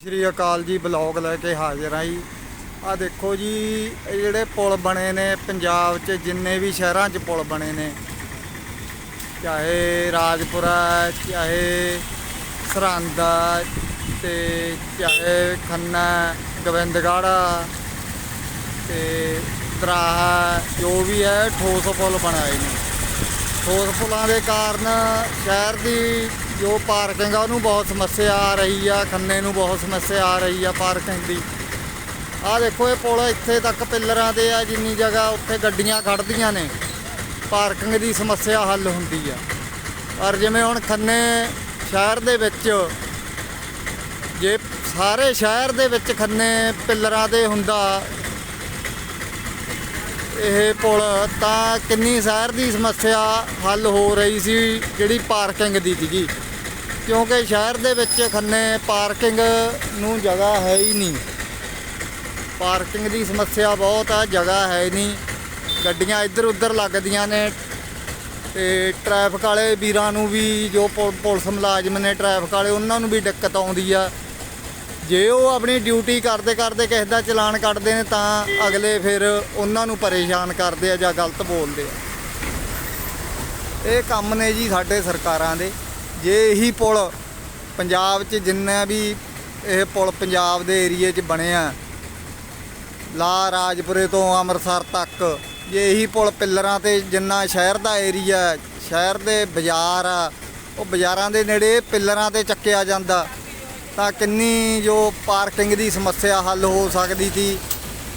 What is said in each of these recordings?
ਸ਼੍ਰੀ ਅਕਾਲ ਜੀ ਬਲੌਗ ਲੈ ਕੇ ਹਾਜ਼ਰ ਆਂ ਜੀ। ਆ ਦੇਖੋ ਜੀ ਇਹ ਜਿਹੜੇ ਪੁਲ ਬਣੇ ਨੇ ਪੰਜਾਬ 'ਚ ਜਿੰਨੇ ਵੀ ਸ਼ਹਿਰਾਂ 'ਚ ਪੁਲ ਬਣੇ ਨੇ ਚਾਹੇ ਰਾਜਪੁਰਾ ਚਾਹੇ ਸਰਹੰਦ ਆ, ਤੇ ਚਾਹੇ ਖੰਨਾ ਗੋਬਿੰਦਗੜ੍ਹ ਤੇ ਦਰਾਹਾ ਜੋ ਵੀ ਹੈ ਠੋਸ ਪੁਲ ਬਣਾਏ ਨੇ। ਠੋਸ ਪੁਲਾਂ ਦੇ ਕਾਰਨ ਸ਼ਹਿਰ ਦੀ ਜੋ ਪਾਰਕਿੰਗ ਆ, ਉਹਨੂੰ ਬਹੁਤ ਸਮੱਸਿਆ ਆ ਰਹੀ ਆ, ਖੰਨੇ ਨੂੰ ਬਹੁਤ ਸਮੱਸਿਆ ਆ ਰਹੀ ਆ ਪਾਰਕਿੰਗ ਦੀ। ਆ ਦੇਖੋ, ਇਹ ਪੁਲ ਇੱਥੇ ਤੱਕ ਪਿੱਲਰਾਂ ਤੇ ਆ, ਜਿੰਨੀ ਜਗ੍ਹਾ ਉੱਥੇ ਗੱਡੀਆਂ ਖੜਦੀਆਂ ਨੇ, ਪਾਰਕਿੰਗ ਦੀ ਸਮੱਸਿਆ ਹੱਲ ਹੁੰਦੀ ਆ। ਪਰ ਜਿਵੇਂ ਹੁਣ ਖੰਨੇ ਸ਼ਹਿਰ ਦੇ ਵਿੱਚ, ਜੇ ਸਾਰੇ ਸ਼ਹਿਰ ਦੇ ਵਿੱਚ ਖੰਨੇ ਪਿੱਲਰਾਂ ਤੇ ਹੁੰਦਾ, ਇਹ ਪੁਲ, ਤਾਂ ਕਿੰਨੀ ਸ਼ਹਿਰ ਦੀ ਸਮੱਸਿਆ ਹੱਲ ਹੋ ਰਹੀ ਸੀ, ਜਿਹੜੀ ਪਾਰਕਿੰਗ ਦੀ ਸੀਗੀ। ਕਿਉਂਕਿ ਸ਼ਹਿਰ ਦੇ ਵਿੱਚ ਖੰਨੇ ਪਾਰਕਿੰਗ ਨੂੰ ਜਗ੍ਹਾ ਹੈ ਹੀ ਨਹੀਂ। ਪਾਰਕਿੰਗ ਦੀ ਸਮੱਸਿਆ ਬਹੁਤ ਆ, ਜਗ੍ਹਾ ਹੈ ਨਹੀਂ। ਗੱਡੀਆਂ ਇੱਧਰ ਉੱਧਰ ਲੱਗਦੀਆਂ ਨੇ ਤੇ ਟ੍ਰੈਫਿਕ ਵਾਲੇ ਵੀਰਾਂ ਨੂੰ ਵੀ, ਜੋ ਪੁਲਿਸ ਮੁਲਾਜ਼ਮ ਨੇ ਟ੍ਰੈਫਿਕ ਵਾਲੇ, ਉਹਨਾਂ ਨੂੰ ਵੀ ਦਿੱਕਤ ਆਉਂਦੀ ਆ। ਜੇ ਉਹ ਆਪਣੀ ਡਿਊਟੀ ਕਰਦੇ ਕਰਦੇ ਕਿਸੇ ਦਾ ਚਲਾਨ ਕੱਟਦੇ ਨੇ, ਤਾਂ ਅਗਲੇ ਫਿਰ ਉਹਨਾਂ ਨੂੰ ਪਰੇਸ਼ਾਨ ਕਰਦੇ ਆ ਜਾਂ ਗਲਤ ਬੋਲਦੇ ਆ। ਇਹ ਕੰਮ ਨੇ ਜੀ ਸਾਡੇ ਸਰਕਾਰਾਂ ਦੇ। ਜੇ ਇਹੀ ਪੁਲ ਪੰਜਾਬ 'ਚ ਜਿੰਨਾ ਵੀ ਇਹ ਪੁਲ ਪੰਜਾਬ ਦੇ ਏਰੀਏ 'ਚ ਬਣਿਆ ਲਾ ਰਾਜਪੁਰੇ ਤੋਂ ਅੰਮ੍ਰਿਤਸਰ ਤੱਕ, ਜੇ ਇਹੀ ਪੁਲ ਪਿੱਲਰਾਂ ਤੇ ਜਿੰਨਾ ਸ਼ਹਿਰ ਦਾ ਏਰੀਆ ਸ਼ਹਿਰ ਦੇ ਬਾਜ਼ਾਰ ਆ, ਉਹ ਬਾਜ਼ਾਰਾਂ ਦੇ ਨੇੜੇ ਪਿੱਲਰਾਂ ਤੇ ਚੱਕਿਆ ਜਾਂਦਾ, ਤਾਂ ਕਿੰਨੀ ਜੋ ਪਾਰਕਿੰਗ ਦੀ ਸਮੱਸਿਆ ਹੱਲ ਹੋ ਸਕਦੀ ਸੀ,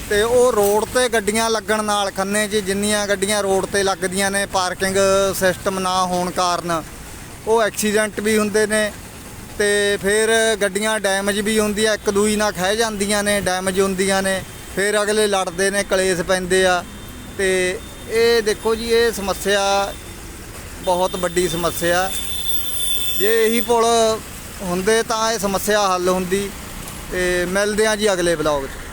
ਤੇ ਉਹ ਰੋਡ ਤੇ ਗੱਡੀਆਂ ਲੱਗਣ ਨਾਲ ਖੰਨੇ 'ਚ ਜਿੰਨੀਆਂ ਗੱਡੀਆਂ ਰੋਡ ਤੇ ਲੱਗਦੀਆਂ ਨੇ, ਪਾਰਕਿੰਗ ਸਿਸਟਮ ਨਾ ਹੋਣ ਕਾਰਨ ਉਹ ਐਕਸੀਡੈਂਟ ਵੀ ਹੁੰਦੇ ਨੇ ਤੇ ਫਿਰ ਗੱਡੀਆਂ ਡੈਮੇਜ ਵੀ ਹੁੰਦੀਆਂ, ਇੱਕ ਦੂਈ ਨਾਲ ਖਹਿ ਜਾਂਦੀਆਂ ਨੇ, ਡੈਮੇਜ ਹੁੰਦੀਆਂ ਨੇ, ਫਿਰ ਅਗਲੇ ਲੜਦੇ ਨੇ, ਕਲੇਸ਼ ਪੈਂਦੇ ਆ। ਤੇ ਇਹ ਦੇਖੋ ਜੀ, ਇਹ ਸਮੱਸਿਆ ਬਹੁਤ ਵੱਡੀ ਸਮੱਸਿਆ। ਜੇ ਇਹੀ ਪੁਲ ਹੁੰਦੇ ਤਾਂ ਇਹ ਸਮੱਸਿਆ ਹੱਲ ਹੁੰਦੀ। ਤੇ ਮਿਲਦੇ ਆ ਜੀ ਅਗਲੇ ਬਲੌਗ 'ਚ।